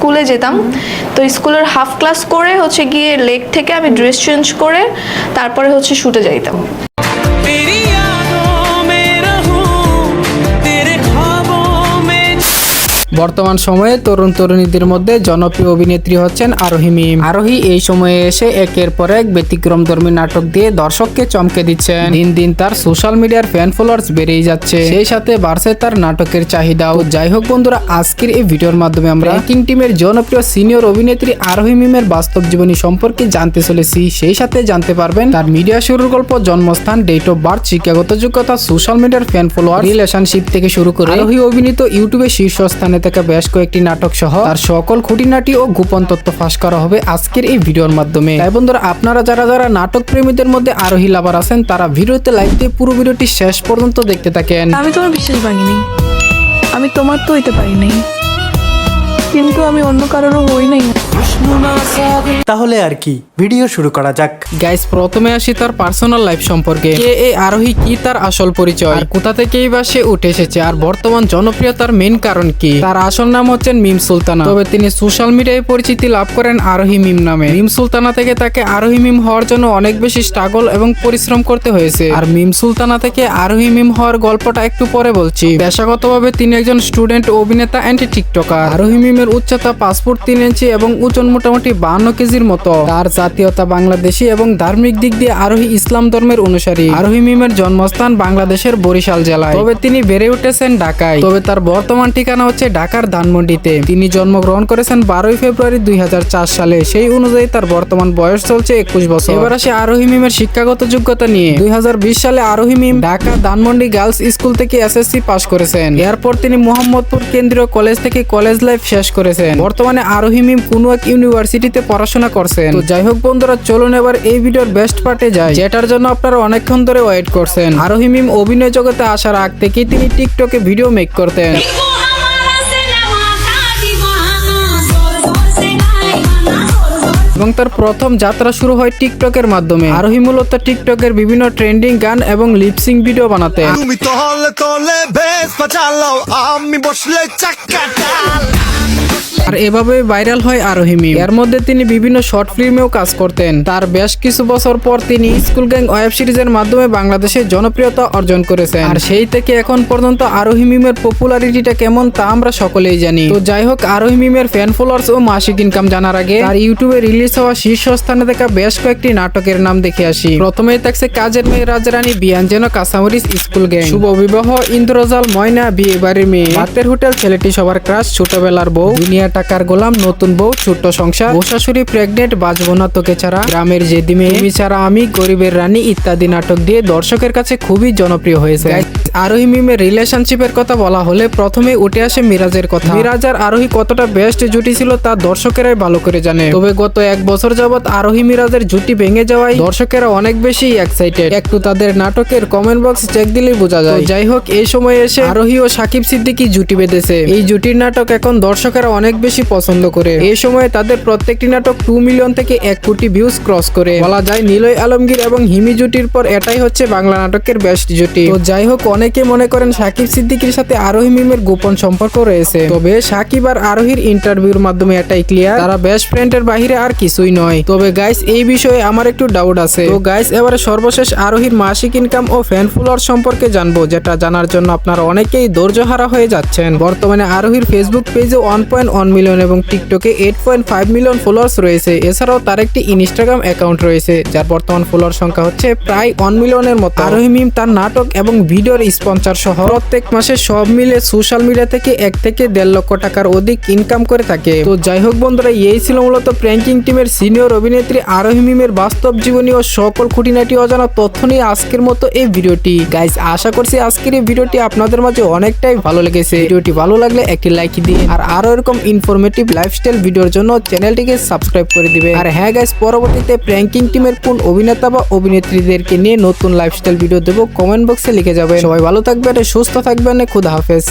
স্কুলে যেতাম। তো স্কুলের হাফ ক্লাস করে হচ্ছে গিয়ে লেক থেকে আমি ড্রেস চেঞ্জ করে তারপরে হচ্ছে শুটে যাইতাম। বর্তমান সময়ে তরুণ তরুণীদের মধ্যে জনপ্রিয় অভিনেত্রী হচ্ছেন আরোহী মিম। আরোহী এই সময়ে এসে একের পর এক ব্যতিক্রম ধর্মী নাটক দিয়ে দর্শককে চমকে দিচ্ছেন। দিন দিন তার সোশ্যাল মিডিয়ার ফ্যান ফলোয়ার্স বেড়েই যাচ্ছে। সেই সাথে বাড়ছে তার নাটকের চাহিদাও যাই হোক বন্ধুরা আজকের এই ভিডিওর মাধ্যমে আমরা কিং টিমের জনপ্রিয় সিনিয়র অভিনেত্রী আরোহী মিমের বাস্তব জীবনী সম্পর্কে জানতে চলেছি। সেই সাথে জানতে পারবেন তার মিডিয়া শুরুর গল্প জন্মস্থান ডেট অফ বার্থ শিক্ষাগত যোগ্যতা সোশ্যাল মিডিয়ার ফ্যান ফলোয়ার রিলেশনশিপ থেকে শুরু করে আরোহী অভিনীত ইউটিউবে শীর্ষস্থানে থাকা বেশ কয়েকটি নাটক সহ তার সকল খুঁটিনাটি ও গোপন তথ্য ফাঁস করা হবে আজকের এই ভিডিওর মাধ্যমে। তাই বন্ধুরা আপনারা যারা যারা নাটক প্রেমীদের মধ্যে আরোহী লাভার আছেন তারা ভিডিওতে লাইক দিয়ে পুরো ভিডিওটি শেষ পর্যন্ত দেখতে থাকেন। আমি তোমার বিশ্বাস ভাঙিনি। আমি তোমার তো হইতে পারি নাই কিন্তু আমি অন্য কারোরও হই নাই। তাহলে আর কি, ভিডিও শুরু করা যাক। গাইস প্রথমে আসি তার পার্সোনাল লাইফ সম্পর্কে। কে এই আরোহী কি তার আসল পরিচয়? আর কোথা থেকেই বা সে উঠে এসেছে? আর বর্তমান জনপ্রিয়তার মেন কারণ কি? তার আসল নাম হচ্ছেন মিম সুলতানা। তবে তিনি সোশ্যাল মিডিয়ায় পরিচিতি লাভ করেন আরোহী মিম নামে। মিম সুলতানা থেকে তাকে আরোহী মিম হওয়ার জন্য অনেক বেশি স্ট্রাগল এবং পরিশ্রম করতে হয়েছে। আর মিম সুলতানা থেকে আরোহী মিম হওয়ার গল্পটা একটু পরে বলছি। পেশাগতভাবে তিনি একজন স্টুডেন্ট অভিনেতা অ্যান্ড টিকটকার আরোহী মিমের উচ্চতা পাসপোর্ট তিন ইঞ্চি এবং ওজন মোটামুটি বান্ন কেজির মতো। তার জাতীয়তা বাংলাদেশি এবং ধার্মিক দিক দিয়ে আরোহী ইসলাম ধর্মের অনুসারী। আরোহী মিমের জন্মস্থান বাংলাদেশের বরিশাল জেলায়। তবে তিনি বেড়ে উঠেছেন ঢাকায়। তবে তার বর্তমান ঠিকানা হচ্ছে ঢাকার ধানমন্ডিতে। তিনি জন্মগ্রহণ করেছেন বারোই ফেব্রুয়ারি দুই সালে। সেই অনুযায়ী তার বর্তমান বয়স চলছে একুশ বছর। এবার আসে আরোহী মিমের শিক্ষাগত যোগ্যতা নিয়ে। দুই হাজার বিশ সালে আরোহী মিম ঢাকা ধানমন্ডি গার্লস স্কুল থেকে এসএসসি পাশ করেছেন। এরপর তিনি মোহাম্মদপুর কেন্দ্রীয় কলেজ থেকে কলেজ লাইফ শেষ করেছেন। বর্তমানে আরোহী মিম কোনো এক ইউনিভার্সিটিতে পড়াশোনা পড়াশোনা করছেন। তো যাই হোক বন্ধুরা চলুন এবার এই ভিডিওর বেস্ট পার্টে যাই। যেটার জন্য আপনারা অনেকক্ষণ ধরে ওয়েট করছেন। আরোহী মিম অভিনয় জগতে আসার আগ থেকেই তিনি টিকটকে ভিডিও মেক করতেন। এবং তার প্রথম যাত্রা শুরু হয় টিকটকের মাধ্যমে। আরোহী মূলত টিকটকের বিভিন্ন ট্রেন্ডিং গান এবং লিপসিং ভিডিও বানাতে আমি বসলে আর এভাবে ভাইরাল হয় আরোহী মিম। এর মধ্যে তিনি বিভিন্ন শর্ট ফিল্মেও কাজ করতেন। তার বেশ কিছু বছর পর তিনি স্কুল গ্যাং ওয়েব সিরিজের মাধ্যমে বাংলাদেশে জনপ্রিয়তা অর্জন করেছেন। আর সেই থেকে এখন পর্যন্ত আরোহী মিমের পপুলারিটিটা কেমন তা আমরা সকলেই জানি। তো যাই হোক, আরোহী মিমের ফ্যান ফলোয়ার্স ও মাসিক ইনকাম জানার আগে তার ইউটিউবে রিলিজ হওয়া শীর্ষস্থানে থাকা বেশ কয়েকটি নাটকের নাম দেখে আসি। প্রথমেই থাকছে কাজের মেয়ে রাজরানী বিয়ান যেন কাসামরিস স্কুল গ্যাং। শুভ বিবাহ, ইন্দ্রজাল, ময়না বিয়ে বাড়ির মেয়ে। রাতের হোটেল ছেলেটি সবার ক্রাশ ছোটবেলার বউ। দুনিয়া টাকার গোলাম, নতুন বউ, ছোট্ট সংসার। বসাশুরি প্রেগনেন্ট বাজবো না তোকে ছাড়া। গ্রামের জেদি মেয়ে, তুমি ছাড়া আমি, গরিবের রানী ইত্যাদি নাটক দিয়ে দর্শকের কাছে খুবই জনপ্রিয় হয়েছে। আরোহী মিমের রিলেশনশিপের কথা বলা হলে প্রথমে উঠে আসে মিরাজের কথা। মিরাজ আর আরোহী কতটা বেস্ট জুটি ছিল তা দর্শকেরাই ভালো করে জানে। তবে গত এক বছর যাবৎ আরোহী মিরাজের জুটি ভেঙে যাওয়ায় দর্শকেরা অনেক বেশি এক্সাইটেড একটু তাদের নাটকের কমেন্ট বক্স চেক দিলেই বোঝা যায়। যাই হোক, এই সময় এসে আরোহী ও সাকিব সিদ্দিকী জুটি বেঁধেছে। এই জুটির নাটক এখন দর্শকেরা অনেক বেশি পছন্দ করে। এই সময়ে তাদের প্রত্যেকটি নাটক টু মিলিয়ন থেকে এক কোটি ভিউজ ক্রস করে। বলা যায়, নিলয় আলমগীর এবং হিমি জুটির পর এটাই হচ্ছে বাংলা নাটকের বেস্ট জুটি। তো যাই হোক, অনেকে মনে করেন সাকিব সিদ্দিকীর সাথে আরোহী মিমের গোপন সম্পর্ক রয়েছে। তবে সাকিব আর আরোহীর ইন্টারভিউর মাধ্যমে এটাই ক্লিয়ার তারা বেস্ট ফ্রেন্ডের বাহিরে আর কিছুই নয়। তবে গাইস এই বিষয়ে আমার একটু ডাউট আছে। তো গাইস এবারে সর্বশেষ আরোহীর মাসিক ইনকাম ও ফ্যান ফলোয়ার সম্পর্কে জানব, যেটা জানার জন্য আপনারা অনেকেই ধৈর্যহারা হয়ে যাচ্ছেন। বর্তমানে আরোহীর ফেসবুক পেজে ওয়ান পয়েন্ট ওয়ান মিলিয়ন এবং টিকটকে eight point five million followers রয়েছে। এছাড়াও তার একটি ইনস্টাগ্রাম অ্যাকাউন্ট রয়েছে, যার বর্তমান ফলোয়ার সংখ্যা হচ্ছে প্রায় ওয়ান মিলিয়নের মতো। আরোহী মিম তার নাটক এবং ভিডিওর স্পন্সর সহ প্রত্যেক মাসে সব মিলে সোশ্যাল মিডিয়া থেকে এক থেকে দেড় লক্ষ টাকার অধিক ইনকাম করে থাকে। তো যাই হোক বন্ধুরা, এই ছিল মূলত প্র্যাঙ্কিং টিমের সিনিয়র অভিনেত্রী আরোহী মিমের বাস্তব জীবনী ও সকল খুঁটিনাটি অজানা তথ্য নিয়ে আজকের মতো এই ভিডিওটি। গাইজ আশা করছি আজকের এই ভিডিওটি আপনাদের মাঝে অনেকটাই ভালো লেগেছে। ভিডিওটি ভালো লাগলে একটি লাইক দিয়ে আর আরও এরকম ইনফরমেটিভ লাইফস্টাইল ভিডিওর জন্য চ্যানেলটিকে সাবস্ক্রাইব করে দিবে। আর হ্যাঁ গাইস পরবর্তীতে প্র্যাঙ্কিং টিমের কোন অভিনেতা বা অভিনেত্রীদেরকে নিয়ে নতুন লাইফস্টাইল ভিডিও দেবো কমেন্ট বক্সে লিখে যাবে। সবাই ভালো থাকবেন, সুস্থ থাকবেন, খুদা হাফেজ।